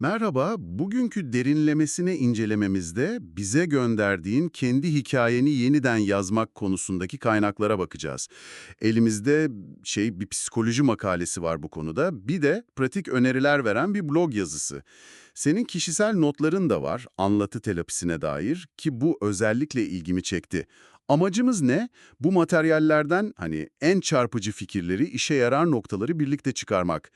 Merhaba, bugünkü derinlemesine incelememizde bize gönderdiğin kendi hikayeni yeniden yazmak konusundaki kaynaklara bakacağız. Elimizde şey bir psikoloji makalesi var bu konuda, bir de pratik öneriler veren bir blog yazısı. Senin kişisel notların da var anlatı terapisine dair ki bu özellikle ilgimi çekti. Amacımız ne? Bu materyallerden hani en çarpıcı fikirleri, işe yarar noktaları birlikte çıkarmak.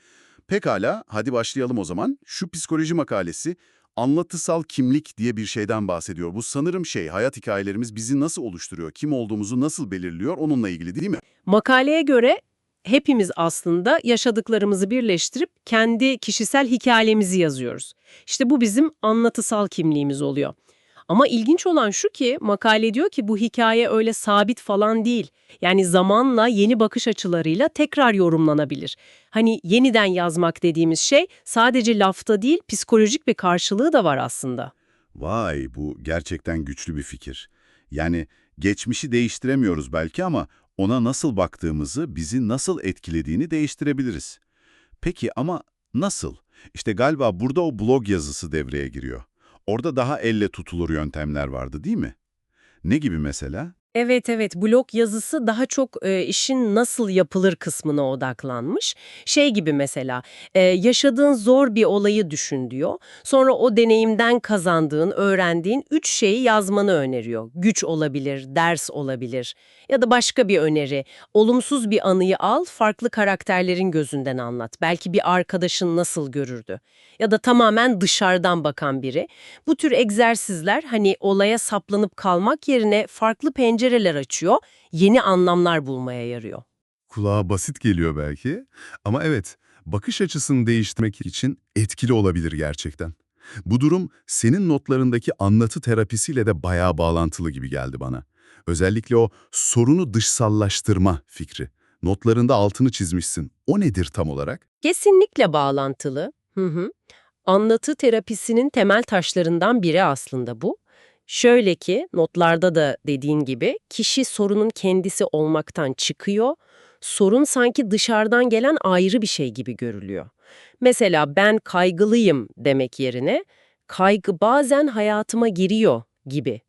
Pekala, hadi başlayalım o zaman. Şu psikoloji makalesi anlatısal kimlik diye bir şeyden bahsediyor. Bu sanırım şey, hayat hikayelerimiz bizi nasıl oluşturuyor, kim olduğumuzu nasıl belirliyor onunla ilgili değil mi? Makaleye göre hepimiz aslında yaşadıklarımızı birleştirip kendi kişisel hikayemizi yazıyoruz. İşte bu bizim anlatısal kimliğimiz oluyor. Ama ilginç olan şu ki makale diyor ki bu hikaye öyle sabit falan değil. Yani zamanla yeni bakış açılarıyla tekrar yorumlanabilir. Hani yeniden yazmak dediğimiz şey sadece lafta değil psikolojik bir karşılığı da var aslında. Vay, bu gerçekten güçlü bir fikir. Yani geçmişi değiştiremiyoruz belki ama ona nasıl baktığımızı, bizi nasıl etkilediğini değiştirebiliriz. Peki ama nasıl? İşte galiba burada o blog yazısı devreye giriyor. Orada daha elle tutulur yöntemler vardı değil mi? Ne gibi mesela? Evet evet blog yazısı daha çok e, işin nasıl yapılır kısmına odaklanmış. Şey gibi mesela e, yaşadığın zor bir olayı düşün diyor. Sonra o deneyimden kazandığın, öğrendiğin üç şeyi yazmanı öneriyor. Güç olabilir, ders olabilir ya da başka bir öneri. Olumsuz bir anıyı al, farklı karakterlerin gözünden anlat. Belki bir arkadaşın nasıl görürdü? Ya da tamamen dışarıdan bakan biri. Bu tür egzersizler hani olaya saplanıp kalmak yerine farklı pencereler açıyor, yeni anlamlar bulmaya yarıyor. Kulağa basit geliyor belki ama evet, bakış açısını değiştirmek için etkili olabilir gerçekten. Bu durum senin notlarındaki anlatı terapisiyle de bayağı bağlantılı gibi geldi bana. Özellikle o sorunu dışsallaştırma fikri. Notlarında altını çizmişsin. O nedir tam olarak? Kesinlikle bağlantılı. Hı hı. Anlatı terapisinin temel taşlarından biri aslında bu. Şöyle ki notlarda da dediğin gibi kişi sorunun kendisi olmaktan çıkıyor. Sorun sanki dışarıdan gelen ayrı bir şey gibi görülüyor. Mesela ben kaygılıyım demek yerine kaygı bazen hayatıma giriyor gibi.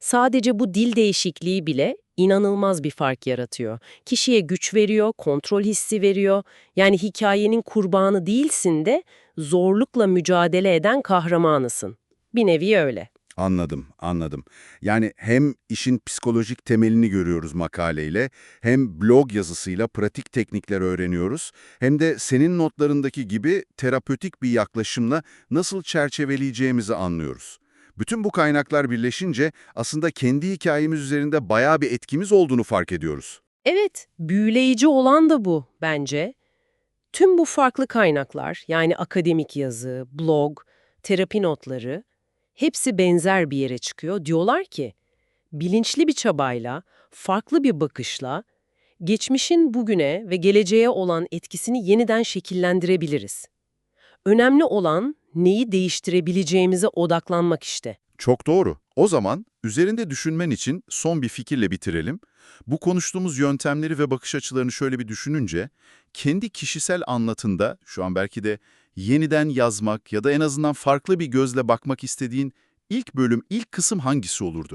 Sadece bu dil değişikliği bile inanılmaz bir fark yaratıyor. Kişiye güç veriyor, kontrol hissi veriyor. Yani hikayenin kurbanı değilsin de zorlukla mücadele eden kahramanısın. Bir nevi öyle. Anladım, anladım. Yani hem işin psikolojik temelini görüyoruz makaleyle, hem blog yazısıyla pratik teknikler öğreniyoruz, hem de senin notlarındaki gibi terapötik bir yaklaşımla nasıl çerçeveleyeceğimizi anlıyoruz. Bütün bu kaynaklar birleşince aslında kendi hikayemiz üzerinde bayağı bir etkimiz olduğunu fark ediyoruz. Evet, büyüleyici olan da bu bence. Tüm bu farklı kaynaklar, yani akademik yazı, blog, terapi notları, hepsi benzer bir yere çıkıyor. Diyorlar ki, bilinçli bir çabayla, farklı bir bakışla, geçmişin bugüne ve geleceğe olan etkisini yeniden şekillendirebiliriz. Önemli olan neyi değiştirebileceğimize odaklanmak işte. Çok doğru. O zaman üzerinde düşünmen için son bir fikirle bitirelim. Bu konuştuğumuz yöntemleri ve bakış açılarını şöyle bir düşününce, kendi kişisel anlatında şu an belki de yeniden yazmak ya da en azından farklı bir gözle bakmak istediğin ilk bölüm, ilk kısım hangisi olurdu?